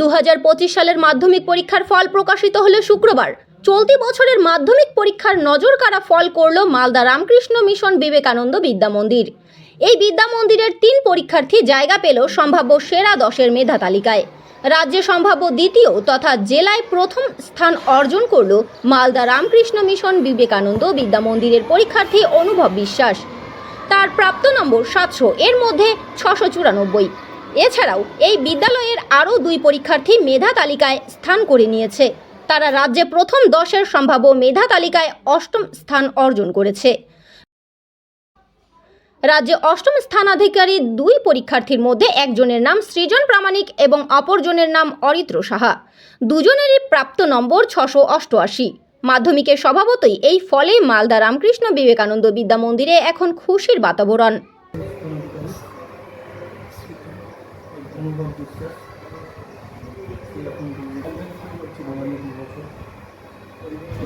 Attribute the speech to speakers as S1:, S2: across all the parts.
S1: দু হাজার পঁচিশ সালের মাধ্যমিক পরীক্ষার ফল প্রকাশিত হলো শুক্রবার। চলতি বছরের মাধ্যমিক পরীক্ষার নজর কাড়া ফল করল মালদা রামকৃষ্ণ মিশন বিবেকানন্দ বিদ্যা মন্দির। এই বিদ্যা মন্দিরের তিন পরীক্ষার্থী জায়গা পেল সম্ভাব্য সেরা দশের মেধা তালিকায়। রাজ্যে সম্ভাব্য দ্বিতীয় তথা জেলায় প্রথম স্থান অর্জন করল মালদা রামকৃষ্ণ মিশন বিবেকানন্দ বিদ্যা মন্দিরের পরীক্ষার্থী অনুভব বিশ্বাস। তার প্রাপ্ত নম্বর সাতশো, এর মধ্যে ছশো চুরানব্বই। এছাড়াও এই বিদ্যালয়ের আরও দুই পরীক্ষার্থী মেধা তালিকায় স্থান করে নিয়েছে। তারা রাজ্যে প্রথম দশের সম্ভাব্য মেধা তালিকায় অষ্টম স্থান অর্জন করেছে। রাজ্যে অষ্টম স্থানাধিকারী দুই পরীক্ষার্থীর মধ্যে একজনের নাম সৃজন প্রামাণিক এবং অপরজনের নাম অরিত্র সাহা। দুজনেরই প্রাপ্ত নম্বর ছশো অষ্টআশি। মাধ্যমিকের স্বভাবতই এই ফলে মালদা রামকৃষ্ণ বিবেকানন্দ বিদ্যা মন্দিরে এখন খুশির বাতাবরণ।
S2: অনুভব বিশ্বাস এরকম করছি বাঙালি দু বছর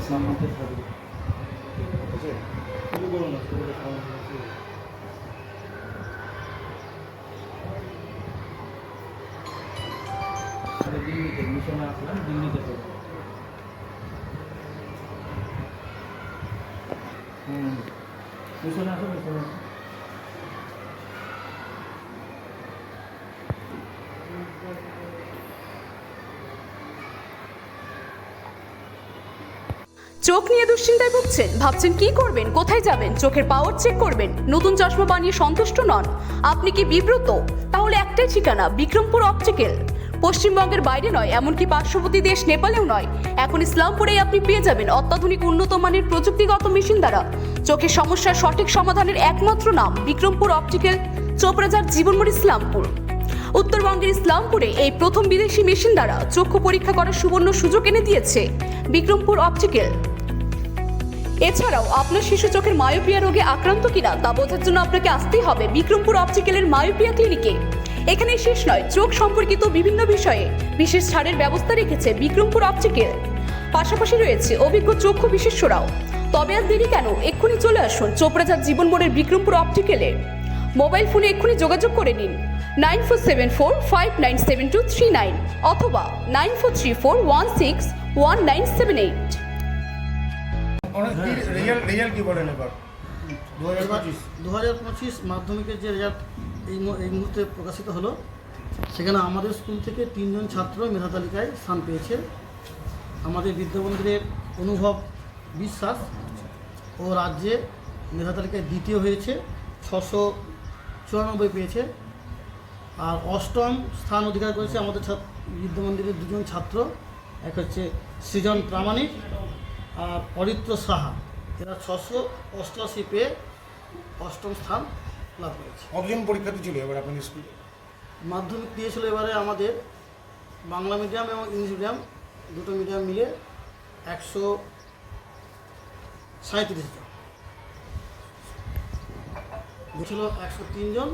S2: সামনে থাকবে শুরু করো না শুরু করে খাওয়া দাওয়া শুরু করো। আরে দিল্লিতে মিশনে আসলাম দিল্লিতে করব হুম মিশনে আসো মিশনে
S3: চোখ নিয়ে দুশ্চিন্তায় ভুগছেন? ভাবছেন কি করবেন? কোথায় যাবেন? চোখের পাওয়ার চেক করবেন? নতুন চশমা বানিয়ে সন্তুষ্ট নন? আপনি কি বিব্রত? তাহলে একটাই ঠিকানা, বিক্রমপুর অপটিক্যাল পশ্চিমবঙ্গের বাইরে নয়, এমনকি পার্শ্ববর্তী দেশ নেপালেও নয়। এখন ইসলামপুরেই আপনি পেয়ে যাবেন অত্যাধুনিক উন্নত মানের প্রযুক্তিগত মেশিন দ্বারা। চোখের সমস্যার সঠিক সমাধানের একমাত্র নাম, বিক্রমপুর অপটিক্যাল চোপড়াজার জীবনমোড় ইসলামপুর। উত্তরবঙ্গের ইসলামপুরে এই প্রথম বিদেশি মেশিন দ্বারা চক্ষু পরীক্ষা করার সুবর্ণ সুযোগ এনে দিয়েছে বিক্রমপুর অপটিক্যাল। এছাড়াও আপনার শিশু চোখের মায়োপিয়া রোগে আক্রান্ত কিনা তা বোঝার জন্য আপনাকে আসতেই হবে বিক্রমপুর অপটিক্যালের মায়োপিয়া ক্লিনিকে। এখানে শেষ নয়, চোখ সম্পর্কিত বিভিন্ন বিষয়ে বিশেষ ছাড়ের ব্যবস্থা রেখেছে বিক্রমপুর অপটিক্যাল। পাশাপাশি রয়েছে অভিজ্ঞ চক্ষু বিশেষ্যরাও। তবে আর দেরি কেন? এক্ষুনি চলে আসুন চোপড়াজার জীবন মোড়ের বিক্রমপুর অপটিক্যালে। মোবাইল ফোনে এক্ষুনি যোগাযোগ করে নিন। Nine four seven four five nine seven two three nine অথবা nine four three four one six one nine seven eight.
S4: Result result কি বলেন এবার? দু হাজার পঁচিশ
S2: মাধ্যমিকের যে রেজাল্ট এই এই মুহূর্তে প্রকাশিত হলো সেখানে আমাদের স্কুল থেকে তিনজন ছাত্র মেধা তালিকায় স্থান পেয়েছে। আমাদের বিদ্যামন্দিরের অনুভব বিশ্বাস ও রাজ্যে মেধা তালিকায় দ্বিতীয় হয়েছে ছশো চুরানব্বই পেয়েছে। আর অষ্টম স্থান অধিকার করেছে আমাদের ছাত্র বিদ্যামন্দিরের দুজন ছাত্র। এক হচ্ছে সৃজন প্রামাণিক আর অরিত্র সাহা। এরা ছশো অষ্টআশি পেয়ে অষ্টম স্থান লাভ করেছে।
S4: কতজন পরীক্ষার্থী ছিল এবার আপনার স্কুলে?
S2: মাধ্যমিক দিয়েছিল এবারে আমাদের বাংলা মিডিয়াম এবং ইংলিশ মিডিয়াম। দুটো মিডিয়াম মিলে একশো সাঁত্রিশ জন। ছিল একশো জন।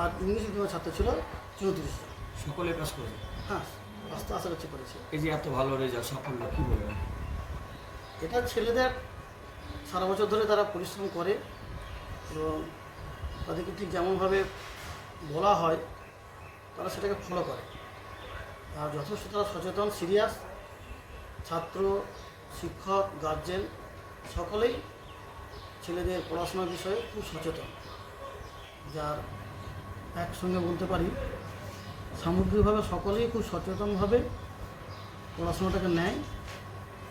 S2: আর ইংলিশ মিডিয়ামের ছাত্র ছিল চৌত্রিশ
S5: সকলে পাস করেছে?
S2: হ্যাঁ আস্তে আস্তে কাছে করেছে।
S5: এই যে এত ভালো রেজাল্ট সাফল্য কি বলবেন?
S2: এটা ছেলেদের সারা বছর ধরে তারা পরিশ্রম করে এবং তাদেরকে ঠিক যেমনভাবে বলা হয় তারা সেটাকে ফলো করে। আর যথেষ্ট তারা সচেতন সিরিয়াস ছাত্র শিক্ষক গার্জেন সকলেই ছেলেদের পড়াশোনার বিষয়ে খুব সচেতন। যার একসঙ্গে বলতে পারি সামগ্রিকভাবে সকলেই খুব সচেতনভাবে পড়াশোনাটাকে নেয়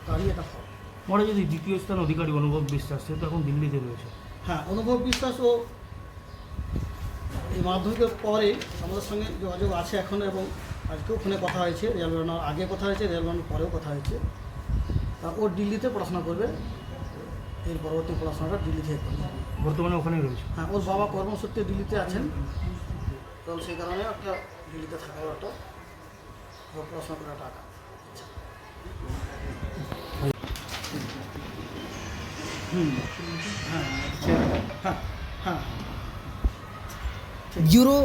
S2: তারই এটা ফল।
S6: পরে যদি দ্বিতীয় স্থান অধিকারী অনুভব বিশ্বাস সে তো এখন দিল্লিতে রয়েছে।
S2: হ্যাঁ অনুভব বিশ্বাস ও এই মাধ্যমিকের পরে আমাদের সঙ্গে যোগাযোগ আছে এখন এবং আজকেও ফোনে কথা হয়েছে রেল বানানোর আগে কথা হয়েছে রেল বানানোর পরেও কথা হয়েছে। তা ও দিল্লিতে পড়াশোনা করবে এর পরবর্তী পড়াশোনাটা দিল্লি থেকে করবে।
S6: বর্তমানে ওখানেই রয়েছে।
S2: হ্যাঁ ওর বাবা কর্মসূত্রে দিল্লিতে আছেন। তো সেই কারণে একটা দিল্লিতে থাকার একটা ওর পড়াশোনা করার টাকা হুম হ্যাঁ হ্যাঁ হ্যাঁ
S7: ব্যুরো